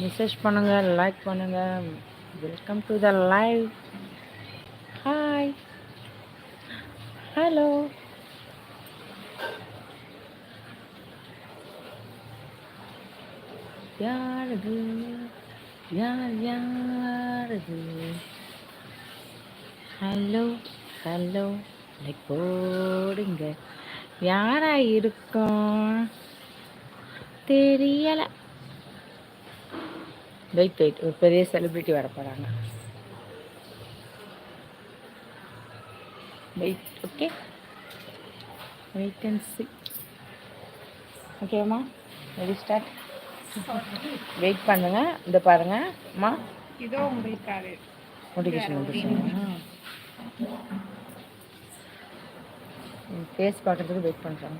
Message பண்ணுங்கள் like பண்ணுங்கள் welcome to the live. Hi. Hello. யாரது? யார் யாரது? Hello hello. லைக் போடுங்க. யாரா இருக்கும் தெரியலை. வெயிட் வெயிட் ஒரு பெரிய செலிப்ரிட்டி வர போகிறாங்க wait okay wait and see ஓகேம்மா ரெடி ஸ்டார்ட் வெயிட் பண்ணுங்க. இந்த பாருங்க. அம்மா. இதோ உங்களுக்காக நோட்டிஃபிகேஷன் வந்துருச்சு. ஃபேஸ் பார்க்கறதுக்கு வெயிட் பண்ணுறாங்க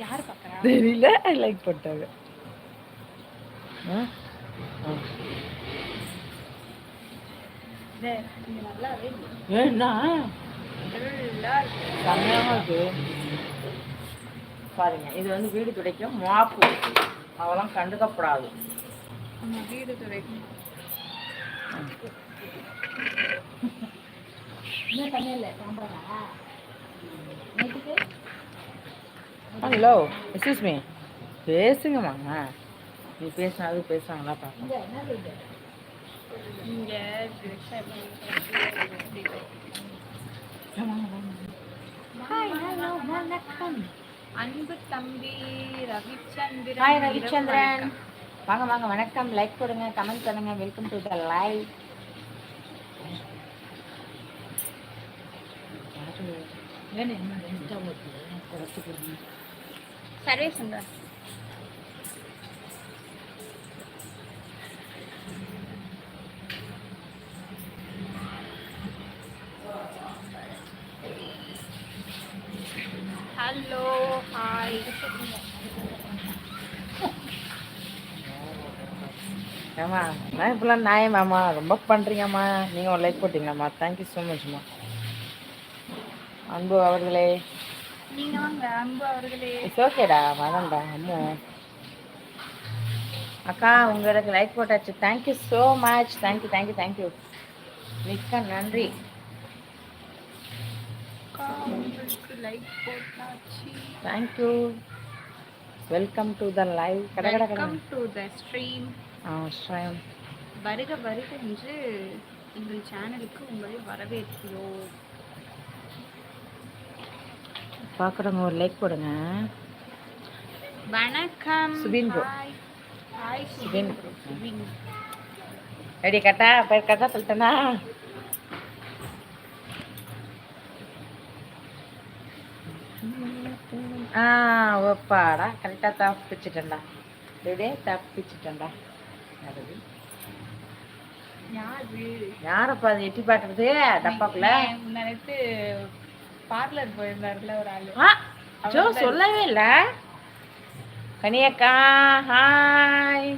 யார் பார்க்கறா? தெரியல. லைக் போட்டாங்க ஆ? ஆ இது நீங்க நல்லாவே இல்லை. ஏன்னா நல்லா இருக்கு. செம்மையாக இருக்கு பாருங்க இது வந்து வீடு துடைக்கும் மாப்பு. அதெல்லாம் கண்டுக்கப்படாது. நம்ம வீடு துடைக்கணும் ஹலோ எக்ஸ்கூஸ் மீ பேசுங்கம்மா. நீ ஹாய் ஹலோ வணக்கம் அன்பு தம்பி ரவிச்சந்திரன். ஹாய் ரவிச்சந்திரன். வாங்க வாங்க வணக்கம். லைக் போடுங்க கமெண்ட் பண்ணுங்க. வெல்கம் டு த லைவ் சர்வே சுந்தர் ஹலோ ஹாய் ஏம்மா நான் இப்பெல்லாம் நியாயமாம்மா. ரொம்ப பண்ணுறீங்கம்மா நீங்கள் ஒரு லைக் போட்டிங்களாம்மா. தேங்க்யூ ஸோ மச்ம்மா அன்பு அவர்களே. நீங்க வாங்க அன்பு அவர்களே. இட்ஸ் ஓகேடா வரேன்டா அம்மு. அக்கா உங்களுக்கு லைக் போட்டாச்சு. Thank you so much thank you thank you thank you மிக்க நன்றி அக்கா, உங்களுக்கு லைக் போட்டாச்சு thank you welcome to the live welcome to the stream ah stream வருக வருக என்று எங்கள் சேனலுக்கு உங்களை வரவேற்கிறோம். பார்க்குறவங்க ஒரு லைக் போடுங்க. வணக்கம். Subin bro. Hi Subin. bro. Subin ready கட்டா போய் கட்டா சொல்லிட்டேனா? ஓப்பாடா கரெக்டாக தப்பிச்சிட்டேன்டா ரெடியே தப்பிச்சிட்டேன்டா யாரது யாரு யாரப்பா அது எட்டி பார்க்கறது டப்பாக்குள்ள நினைத்து பார்லர் போயிருந்தாருல ஒரு ஆளு ஜோ சொல்லவே இல்ல கனியக்கா ஹாய்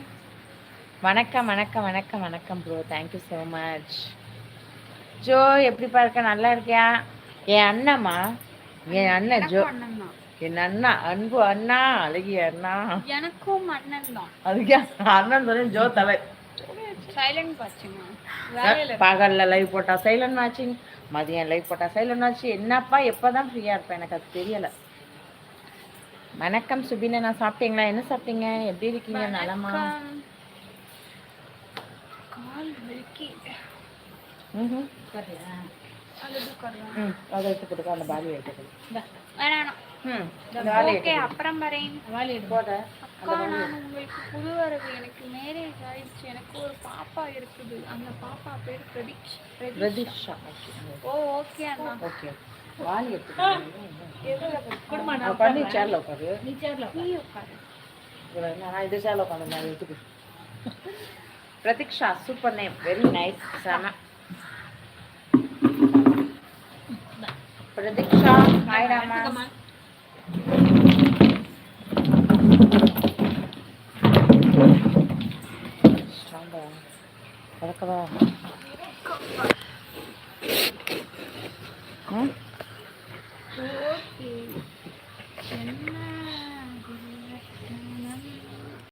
வணக்கம் வணக்கம் வணக்கம் வணக்கம் bro thank you so much Jo எப்படிப்பா இருக்க நல்லா இருக்கியா என் அண்ணம்மா என் அண்ணன் ஜோ என் அண்ணா அன்பு அண்ணா அழகிய அண்ணா. எனக்கும் அண்ணன் தான் அதுக்கே அண்ணன் சொல்லி ஜோ தலை. சைலண்ட் பகல்ல லைவ் போட்டா சைலண்ட் ஆச்சுங்க மதியம் லைவ் போட்டா சைலண்ட் ஆச்சு. என்னப்பா எப்பதான் ஃப்ரீயா இருப்பேன் எனக்கு அது தெரியல. வணக்கம் சுபினா நான் சாப்பிட்டீங்களா? என்ன சாப்பிட்டீங்க? எப்படி இருக்கீங்க? நலமா. கால் வலிக்கு. ம்ஹும். ம் அதை எடுத்து கொடுக்க அந்த பாலி எடுத்து. வேணாம். ம் ஓகே அப்புறம் வரேன். எடுத்து போட. அக்கா நான் உங்களுக்கு புது வரவு எனக்கு மேரேஜ் ஆயிடுச்சு எனக்கு ஒரு பாப்பா இருக்குது. அந்த பாப்பா பேர் பிரதீஷ் பிரதீஷ் ஓ ஓகே அண்ணா. ஓகே. வாலி எடுத்து பண்ணி சேர்ல உட்காரு. நீ உட்காரு. இதுல நான் இது சேர்ல உட்காந்து நான் எடுத்துக்கு Pratiksha super name very nice செம. பிரதீக்ஷா ஹாய் ராமா